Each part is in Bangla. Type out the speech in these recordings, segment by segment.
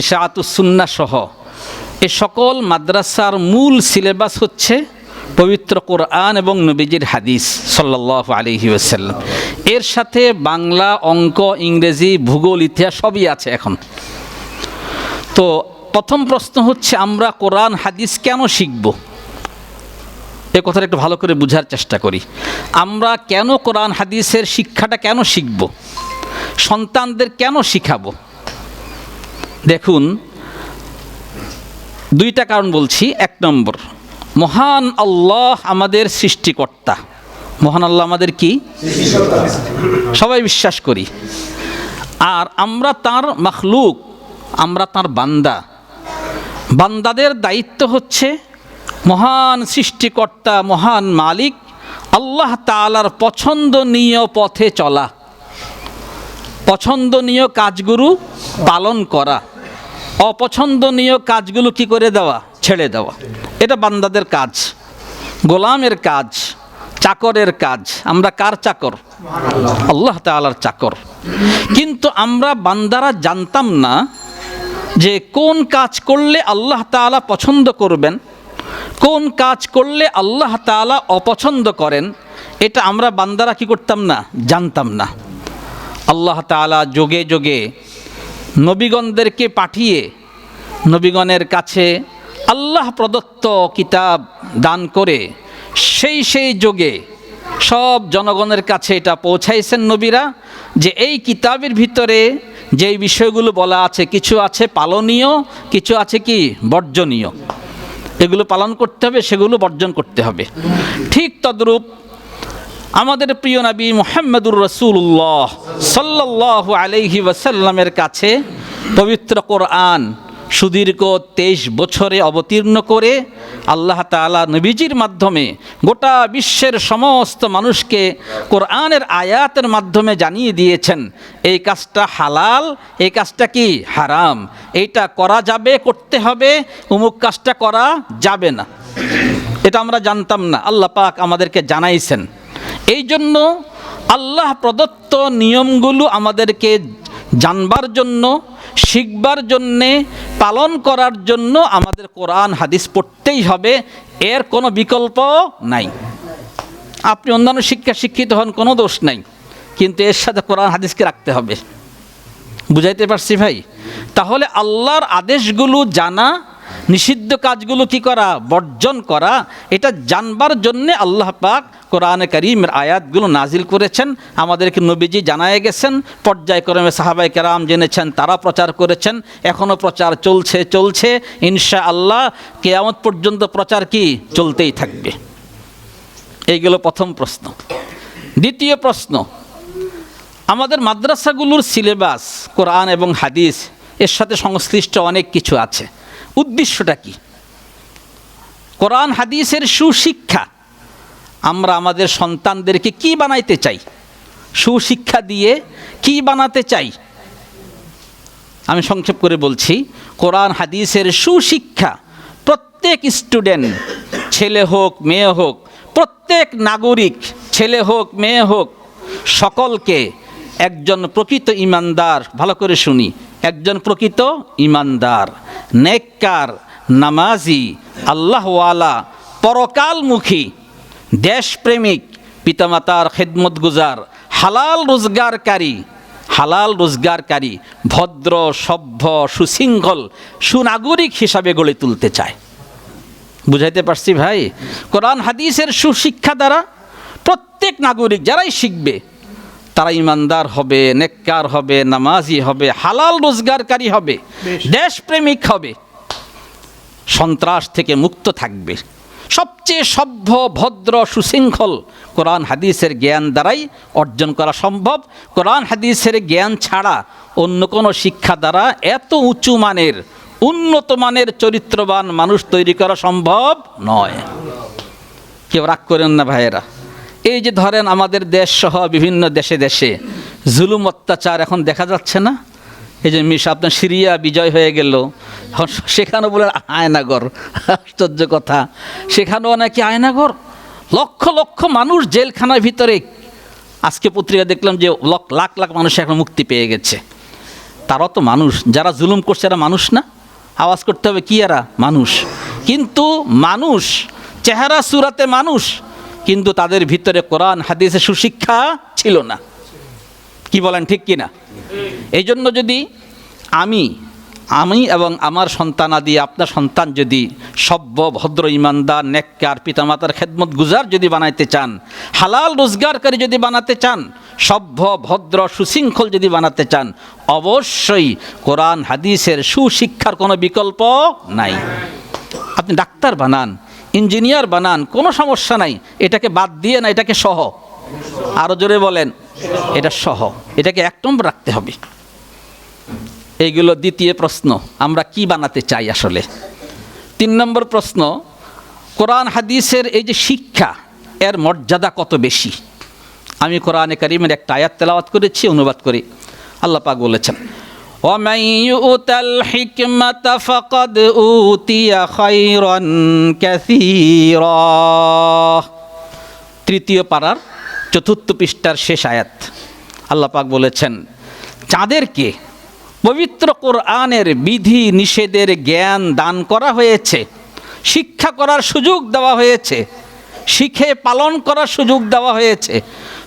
ইশাআতুসুন্না সহ। এ সকল মাদ্রাসার মূল সিলেবাস হচ্ছে পবিত্র কোরআন এবং নবীজির হাদিস সাল্লাহ আলহি ওসাল্লাম এর সাথে বাংলা, অঙ্ক, ইংরেজি, ভূগোল, ইতিহাস সবই আছে এখন। তো প্রথম প্রশ্ন হচ্ছে, আমরা কোরআন, হাদিস কেন শিখব? এ কথাটা একটু ভালো করে বোঝার চেষ্টা করি। আমরা কেন কোরআন, হাদিসের শিক্ষাটা কেন শিখব? সন্তানদের কেন শিখাবো? দেখুন, দুইটা কারণ বলছি। এক নম্বর, মহান আল্লাহ আমাদের সৃষ্টিকর্তা। মহান আল্লাহ আমাদের কি? সবাই বিশ্বাস করি। আর আমরা তার মখলুক, আমরা তার বান্দা। বান্দাদের দায়িত্ব হচ্ছে মহান সৃষ্টিকর্তা, মহান মালিক, আল্লাহ তালার পছন্দনীয় পথে চলা, পছন্দনীয় কাজগুরু পালন করা। অপছন্দনীয় কাজগুলো কি করে দেওয়া? ছেড়ে দেওয়া। এটা বান্দাদের কাজ। গোলামের কাজ, চাকরের কাজ। আমরা কার চাকর? আল্লাহ তালার চাকর। কিন্তু আমরা বান্দারা জানতাম না যে কোন কাজ করলে আল্লাহ তালা পছন্দ করবেন, কোন কাজ করলে আল্লাহ তালা অপছন্দ করেন, এটা আমরা বান্দারা কি করতাম না? জানতাম না। আল্লাহ তালা যোগে যোগে নবীগণদেরকে পাঠিয়ে নবীগণের কাছে আল্লাহ প্রদত্ত কিতাব দান করে সেই সেই যোগে সব জনগণের কাছে এটা পৌঁছাইছেন নবীরা যে এই কিতাবের ভিতরে যেই বিষয়গুলো বলা আছে, কিছু আছে পালনীয়, কিছু আছে কি বর্জনীয়। এগুলো পালন করতে হবে, সেগুলো বর্জন করতে হবে। ঠিক তদ্রূপ আমাদের প্রিয় নবী মোহাম্মদুর রসুল্লাহ সাল্লাহ আলহি ওয়াসাল্লামের কাছে পবিত্র কোরআন সুদীর্ঘ তেইশ বছরে অবতীর্ণ করে আল্লাহ তালা নবীজির মাধ্যমে গোটা বিশ্বের সমস্ত মানুষকে কোরআনের আয়াতের মাধ্যমে জানিয়ে দিয়েছেন, এই কাজটা হালাল, এই কাজটা কি হারাম? এইটা করা যাবে, করতে হবে অমুক কাজটা করা যাবে না। এটা আমরা জানতাম না, আল্লাহ পাক আমাদেরকে জানাইছেন। এই জন্য আল্লাহ প্রদত্ত নিয়মগুলো আমাদেরকে জানবার জন্য, শিখবার জন্যে, পালন করার জন্য আমাদের কোরআন, হাদিস পড়তেই হবে। এর কোনো বিকল্প নাই। আপনি অন্যান্য শিক্ষা শিক্ষিত হন, কোনো দোষ নাই। কিন্তু এর সাথে কোরআন, হাদিসকে রাখতে হবে। বুঝাইতে পারছি ভাই? তাহলে আল্লাহর আদেশগুলো জানা নিষিদ্ধ কাজগুলো কি করা? বর্জন করা। এটা জানবার জন্যে আল্লাহ পাক কোরআনে করিমের আয়াতগুলো নাজিল করেছেন। আমাদেরকে নবীজি জানায় গেছেন। পর্যায়ক্রমে সাহাবাই কেরাম জেনেছেন, তারা প্রচার করেছেন। এখনও প্রচার চলছে চলছে। ইনশা আল্লাহ কেয়ামত পর্যন্ত প্রচার কি? চলতেই থাকবে। এইগুলো প্রথম প্রশ্ন। দ্বিতীয় প্রশ্ন, আমাদের মাদ্রাসাগুলোর সিলেবাস, কোরআন এবং হাদিস, এর সাথে সংশ্লিষ্ট অনেক কিছু আছে। উদ্দেশ্যটা কি? কোরআন, হাদিসের সুশিক্ষা। আমরা আমাদের সন্তানদেরকে কি বানাইতে চাই? সুশিক্ষা দিয়ে কি বানাতে চাই? আমি সংক্ষেপ করে বলছি, কোরআন, হাদিসের সুশিক্ষা প্রত্যেক স্টুডেন্ট, ছেলে হোক, মেয়ে হোক, প্রত্যেক নাগরিক, ছেলে হোক, মেয়ে হোক, সকলকে একজন প্রকৃত ইমানদার, ভালো করে শুনি একজন প্রকৃত ইমানদার, নেককার, নামাজি, আল্লাহওয়ালা, পরকালমুখী, দেশপ্রেমিক, পিতামাতার খেদমত গুজার হালাল রোজগারকারী হালাল রোজগারকারী, ভদ্র, সভ্য, সুশৃঙ্খল, সুনাগরিক হিসাবে গড়ে তুলতে চায়। বুঝাইতে পারছি ভাই? কোরআন, হাদিসের সুশিক্ষা দ্বারা প্রত্যেক নাগরিক যারাই শিখবে তারা ইমানদার হবে নেককার হবে নামাজি হবে হালাল রোজগারকারী হবে দেশপ্রেমিক হবে। সন্ত্রাস থেকে মুক্ত থাকবে। সবচেয়ে সভ্য ভদ্র সুশৃঙ্খল কোরআন হাদিসের জ্ঞান দ্বারাই অর্জন করা সম্ভব। কোরআন হাদিসের জ্ঞান ছাড়া অন্য কোনো শিক্ষা দ্বারা এত উঁচু মানের উন্নত মানের চরিত্রবান মানুষ তৈরি করা সম্ভব নয়। কেউ রাগ করেন না ভাইয়েরা। এই যে ধরেন আমাদের দেশ সহ বিভিন্ন দেশে দেশে জুলুম অত্যাচার এখন দেখা যাচ্ছে না? এই যে মিশ, আপনার সিরিয়া বিজয় হয়ে গেল। সেখানেও বলে আয়নাগর, আশ্চর্য কথা। সেখানেও নাকি আয়নাগর? লক্ষ লক্ষ মানুষ জেলখানার ভিতরে। আজকে পত্রিকা দেখলাম যে লাখ লাখ মানুষ এখন মুক্তি পেয়ে গেছে। তারা তো মানুষ। যারা জুলুম করছে এরা মানুষ না? আওয়াজ করতে হবে কি এরা? মানুষ। কিন্তু মানুষ, চেহারা, সুরাতে মানুষ। কিন্তু তাদের ভিতরে কোরআন হাদিসে সুশিক্ষা ছিল না। কি বলেন ঠিক কি না এই জন্য যদি আমি আমি এবং আমার সন্তান আদি আপনার সন্তান যদি সভ্য ভদ্র ইমানদার নেককার পিতামাতার খেদমত গুজার যদি বানাইতে চান হালাল রোজগারকারী যদি বানাতে চান সভ্য ভদ্র সুশৃঙ্খল যদি বানাতে চান অবশ্যই কোরআন হাদিসের সুশিক্ষার কোনো বিকল্প নাই। আপনি ডাক্তার বানান ইঞ্জিনিয়ার বানান, কোনো সমস্যা নাই। এটাকে বাদ দিয়ে না, এটাকে সহ। আরও জোরে বলেন, এটা সহ। এটাকে এক নম্বর রাখতে হবে। এইগুলো দ্বিতীয় প্রশ্ন, আমরা কি বানাতে চাই আসলে? তিন নম্বর প্রশ্ন, কোরআন, হাদিসের এই যে শিক্ষা, এর মর্যাদা কত বেশি? আমি কোরআনে কারিমের একটা আয়াত তেলাওয়াত করেছি, অনুবাদ করি। আল্লাহ পাক বলেছেন ومن يؤت الحكمة فقد أوتي خيرا كثيرا তৃতীয় পাড়ার চতুর্থ পৃষ্ঠার শেষ আয়াত আল্লাহ পাক বলেছেন যাদেরকে পবিত্র কোরআনের বিধি নিষেধের জ্ঞান দান করা হয়েছে শিক্ষা করার সুযোগ দেওয়া হয়েছে শিখে পালন করার সুযোগ দেওয়া হয়েছে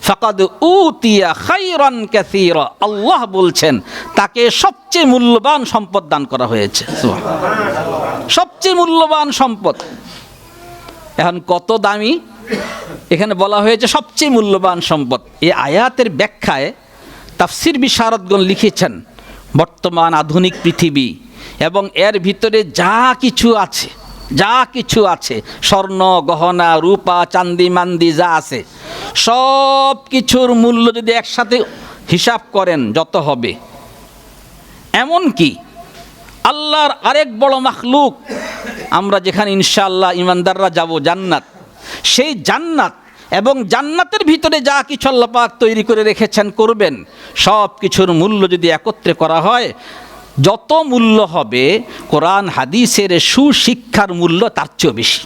ফাকাদ উতিয়া খাইরান কাসীরা। আল্লাহ বলছেন, তাকে সবচেয়ে মূল্যবান সম্পদ দান করা হয়েছে। সবচেয়ে মূল্যবান সম্পদ। এখন কত দামি? এখানে বলা হয়েছে সবচেয়ে মূল্যবান সম্পদ। এই আয়াতের ব্যাখ্যায় তাফসির বিশারদগণ লিখেছেন, বর্তমান আধুনিক পৃথিবী এবং এর ভিতরে যা কিছু আছে যা কিছু আছে, স্বর্ণ, গহনা, রূপা, চান্দি, মান্দি, যা আছে, সব কিছুর মূল্য যদি একসাথে হিসাব করেন, যত হবে। এমন কি আল্লাহর আরেক বড় মাখলুক, আমরা যেখানে ইনশাআল্লাহ ইমানদাররা যাব, জান্নাত। সেই জান্নাত এবং জান্নাতের ভিতরে যা কিছু আল্লাহ পাক তৈরি করে রেখেছেন, করবেন, সব কিছুর মূল্য যদি একত্রে করা হয় যত মূল্য হবে, কোরআন হাদিসের সুশিক্ষার মূল্য তার চেয়েও বেশি।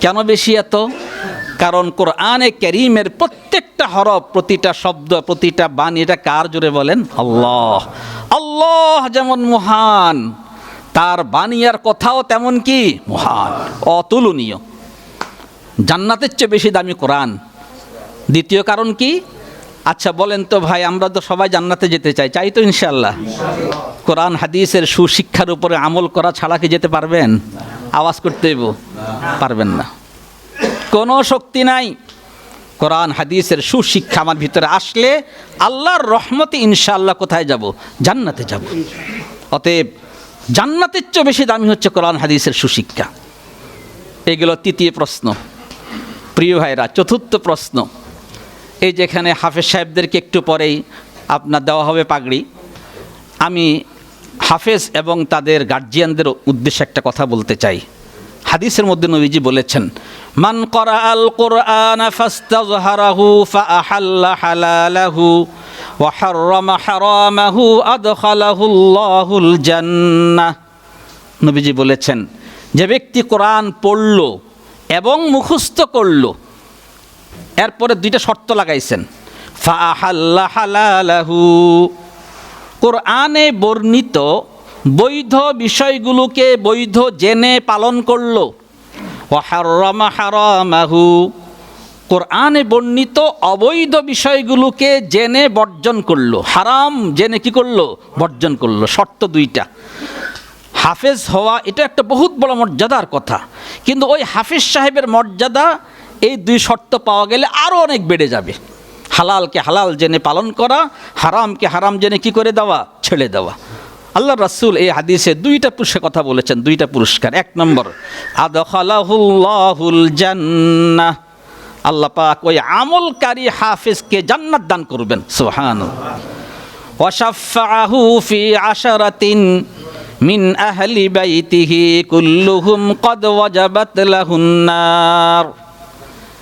কেন বেশি এত? কারণ কোরআনে করিমের প্রত্যেকটা হরফ, প্রতিটা শব্দ, প্রতিটা বাণী, এটা কার জোরে বলেন? আল্লাহ। আল্লাহ যেমন মহান, তার বাণী আর কথাও তেমন কি? মহান, অতুলনীয়। জান্নাতের চেয়ে বেশি দামি কোরআন। দ্বিতীয় কারণ কি? আচ্ছা বলেন তো ভাই, আমরা তো সবাই জান্নাতে যেতে চাই চাই তো ইনশাল্লাহ কোরআন, হাদিসের সুশিক্ষার উপরে আমল করা ছাড়া কি যেতে পারবেন? আওয়াজ করতে পারবেন না। কোনো শক্তি নাই। কোরআন, হাদিসের সুশিক্ষা আমার ভিতরে আসলে আল্লাহর রহমতে ইনশাআল্লাহ কোথায় যাব? জান্নাতে যাব। অতএব জান্নাতের চেয়ে বেশি দামি হচ্ছে কোরআন, হাদিসের সুশিক্ষা। এগুলো তৃতীয় প্রশ্ন। প্রিয় ভাইরা, চতুর্থ প্রশ্ন। এই যেখানে হাফেজ সাহেবদেরকে একটু পরেই আপনার দেওয়া হবে পাগড়ি। আমি হাফেজ এবং তাদের গার্জিয়ানদের উদ্দেশ্যে একটা কথা বলতে চাই। হাদিসের মধ্যে নবীজি বলেছেন, মান নবীজি বলেছেন, যে ব্যক্তি কোরআন পড়ল এবং মুখস্থ করল এরপরে দুইটা শর্ত লাগাইছেন। কোরআনে বর্ণিত বৈধ বিষয়গুলোকে বৈধ জেনে পালন করল। হারামাহু। কোরআনে বর্ণিত অবৈধ বিষয়গুলোকে জেনে বর্জন করল। হারাম জেনে কি করল? বর্জন করল। শর্ত দুইটা। হাফেজ হওয়া এটা একটা বহুত বড় মর্যাদার কথা। কিন্তু ওই হাফেজ সাহেবের মর্যাদা এই দুই শর্ত পাওয়া গেলে আরও অনেক বেড়ে যাবে। হালালকে হালাল জেনে পালন করা, হারামকে হারাম জেনে কি করে দেওয়া? ছেড়ে দেওয়া। আল্লাহ রাসূল এই হাদিসে দুইটা পুরুষের কথা বলেছেন, দুইটা পুরস্কার। এক নম্বর জান্নাহ আল্লাহ পাক ওই আমলকারী হাফিজকে জান্নাত দান করবেন, সুবহানাল্লাহ। ওয়াশাফাহু মিন আহলি বাইতিহি কুল্লুহুম কদ ওয়াজাবাত লাহুন নার।